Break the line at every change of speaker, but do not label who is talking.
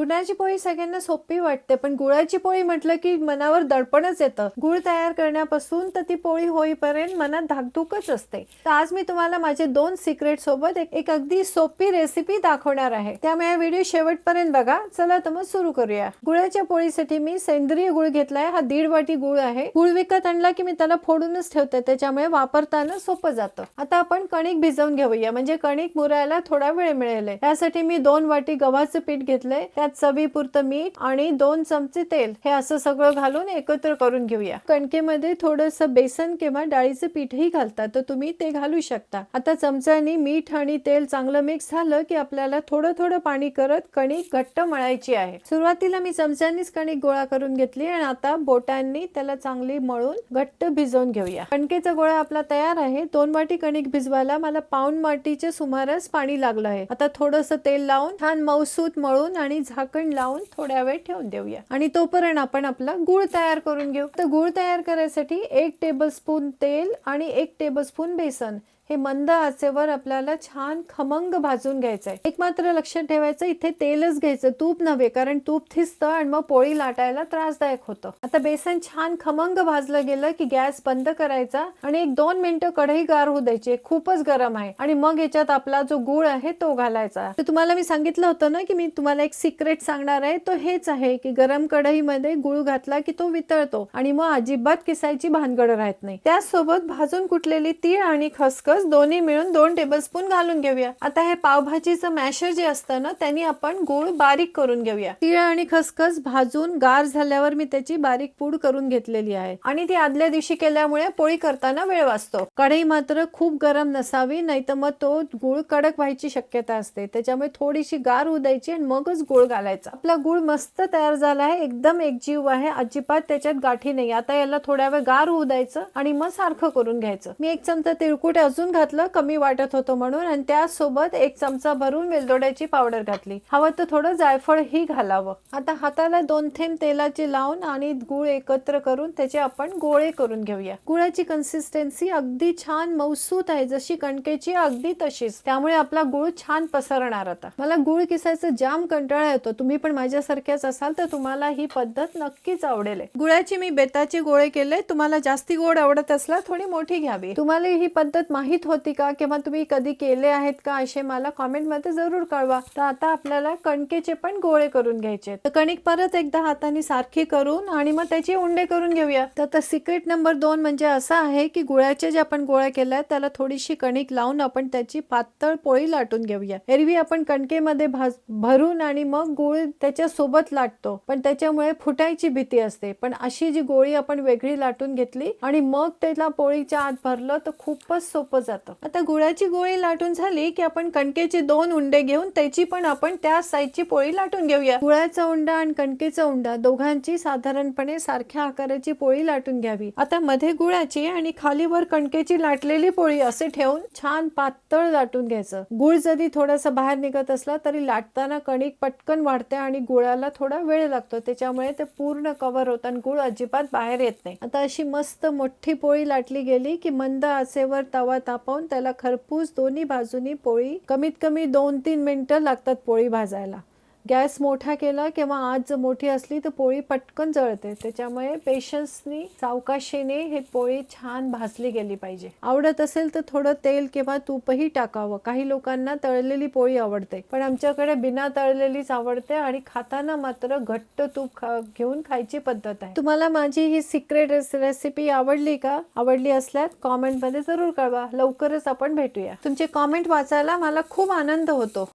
गुळाची पोळी सगळ्यांना सोपी वाटते पण गुळाची पोळी म्हटलं की मनावर दडपणच येतं. गुळ तयार करण्यापासून तर ती पोळी होईपर्यंत मनात धाकधूकच असते. तर आज मी तुम्हाला माझे दोन सिक्रेट सोबत एक, एक अगदी सोपी रेसिपी दाखवणार आहे. त्यामुळे व्हिडिओ शेवटपर्यंत बघा. चला तर मग सुरू करूया. गुळाच्या पोळीसाठी मी सेंद्रिय गुळ घेतलाय. हा दीड वाटी गुळ आहे. गुळ विकत आणला की मी त्याला फोडूनच ठेवते. त्याच्यामुळे वापरताना सोपं जातं. आता आपण कणिक भिजवून घेऊया. म्हणजे कणिक मुरायला थोडा वेळ मिळेल. त्यासाठी मी दोन वाटी गव्हाचं पीठ घेतलंय. त्यात चवीपुरतं मीठ आणि दोन चमचे तेल. हे असं सगळं घालून एकत्र करून घेऊया. कणकेमध्ये थोडस बेसन किंवा डाळीचं पीठही घालतात तर तुम्ही ते घालू शकता. आता चमच्यानी मीठ आणि तेल चांगलं मिक्स झालं की आपल्याला थोडं थोडं पाणी करत कणिक घट्ट मळायची आहे. सुरुवातीला मी चमच्यानीच कणिक गोळा करून घेतली आणि आता बोटांनी त्याला चांगली मळून घट्ट भिजवून घेऊया. कणकेचा गोळा आपला तयार आहे. दोन वाटी कणिक भिजवायला मला पाऊन वाटीच्या सुमारास पाणी लागलं आहे. आता थोडस तेल लावून छान मऊसूत मळून आणि झाकण लावून थोड्या वेळ ठेवून देऊया. आणि तोपर्यंत आपण आपला गुळ तयार करून घेऊ. तर गुळ तयार करायसाठी एक टेबल स्पून तेल आणि एक टेबल स्पून बेसन. हे मंद आचेवर आपल्याला छान खमंग भाजून घ्यायचंय. एक मात्र लक्षात ठेवायचं इथे तेलच घ्यायचं तूप नव्हे कारण तूप थिसतं आणि मग पोळी लाटायला त्रासदायक होतं. आता बेसन छान खमंग भाजलं गेलं की गॅस बंद करायचा आणि एक दोन मिनिटं कढई गार होऊ द्यायची खूपच गरम आहे. आणि मग याच्यात आपला जो गुळ आहे तो घालायचा. तर तुम्हाला मी सांगितलं होतं ना की मी तुम्हाला एक सिक्रेट सांगणार आहे तो हेच आहे की गरम कढईमध्ये गुळ घातला की तो वितळतो आणि मग अजिबात किसायची भानगड राहत नाही. त्यासोबत भाजून कुटलेली तीळ आणि खसखस दोन्ही मिळून दोन टेबलस्पून घालून घेऊया. आता हे पावभाजीचं मॅशर जे असतं ना त्यांनी आपण गूळ बारीक करून घेऊया. तीळ आणि खसखस भाजून गार झाल्यावर मी त्याची बारीक पूड करून घेतलेली आहे. आणि ती आदल्या दिवशी केल्यामुळे पोळी करताना वेळ वाचतो. कढई मात्र खूप गरम नसावी नाही तर मग तो गुळ कडक व्हायची शक्यता असते. त्याच्यामुळे थोडीशी गार होऊ द्यायची आणि मगच गुळ घालायचा. आपला गुळ मस्त तयार झाला आहे. एकदम एकजीव आहे. अजिबात त्याच्यात गाठी नाही. आता याला थोड्या वेळ गार होऊ द्यायचं आणि मग सारखं करून घ्यायचं. मी एक चमचा तिळकुट अजून घातलं कमी वाटत होतं म्हणून आणि त्यासोबत एक चमचा भरून वेलदोड्याची पावडर घातली. हवं तर थोडं जायफळ ही घालावं. आता हाताला दोन थेंब तेलाची लावून आणि गुळ एकत्र करून त्याचे आपण गोळे करून घेऊया. गुळाची कन्सिस्टन्सी अगदी छान मौसूत आहे. जशी कणकेची अगदी तशीच. त्यामुळे आपला गुळ छान पसरणार आता. मला गुळ किसायचं जाम कंटाळा येतो. तुम्ही पण माझ्यासारख्याच असाल तर तुम्हाला ही पद्धत नक्कीच आवडेल. गुळाची मी बेताचे गोळे केले. तुम्हाला जास्ती गोड आवडत असला थोडी मोठी घ्यावी. तुम्हाला ही पद्धत माहिती होती का? किंवा तुम्ही कधी केले आहेत का? असे मला कॉमेंटमध्ये जरूर कळवा. तर आता आपल्याला कणकेचे पण गोळे करून घ्यायचे तर कणिक परत एकदा हाताने सारखी करून आणि मग त्याचे उंडे करून घेऊया. तर आता सिक्रेट नंबर दोन म्हणजे असा आहे की गुळाचे जे आपण गोळ्या केल्या त्याला थोडीशी कणिक लावून आपण त्याची पातळ पोळी लाटून घेऊया. एरवी आपण कणकेमध्ये भाज भरून आणि मग गुळ त्याच्या सोबत लाटतो. पण त्याच्यामुळे फुटायची भीती असते. पण अशी जी गोळी आपण वेगळी लाटून घेतली आणि मग त्याला पोळीच्या आत भरलं तर खूपच सोपं जातं. आता गुळाची गोळी लाटून झाली की आपण कणकेचे दोन उंडे घेऊन त्याची पण आपण त्या साईजची पोळी लाटून घेऊया. गुळाचा उंडा आणि कणकेचा उंडा दोघांची साधारणपणे सारख्या आकाराची पोळी लाटून घ्यावी. आता मध्ये गुळाची आणि खालीवर कणकेची लाटलेली पोळी असे ठेवून छान पातळ लाटून घ्यायचं. गुळ जरी थोडासा बाहेर निघत असला तरी लाटताना कणिक पटकन वाढते आणि गुळाला थोडा वेळ लागतो. त्याच्यामुळे ते पूर्ण कव्हर होतं आणि गुळ अजिबात बाहेर येत नाही. आता अशी मस्त मोठी पोळी लाटली गेली की मंद आचेवर तवा तापवून त्याला खरपूस दोन्ही बाजूनी पोळी कमीत कमी दोन तीन मिनिटं लागतात पोळी भाजायला. गॅस मोठा केला किंवा आज जर मोठी असली तर पोळी पटकन जळते. त्याच्यामुळे पेशन्सनी सावकाशीने हे पोळी छान भाजली गेली पाहिजे. आवडत असेल तर थोडं तेल किंवा तूपही टाकावं. काही लोकांना तळलेली पोळी आवडते पण आमच्याकडे बिना तळलेलीच आवडते आणि खाताना मात्र घट्ट तूप खा घेऊन खायची पद्धत आहे. तुम्हाला माझी ही सिक्रेट रेसिपी आवडली का? आवडली असल्यास कॉमेंटमध्ये जरूर कळवा. लवकरच आपण भेटूया. तुमचे कॉमेंट वाचायला मला खूप आनंद होतो.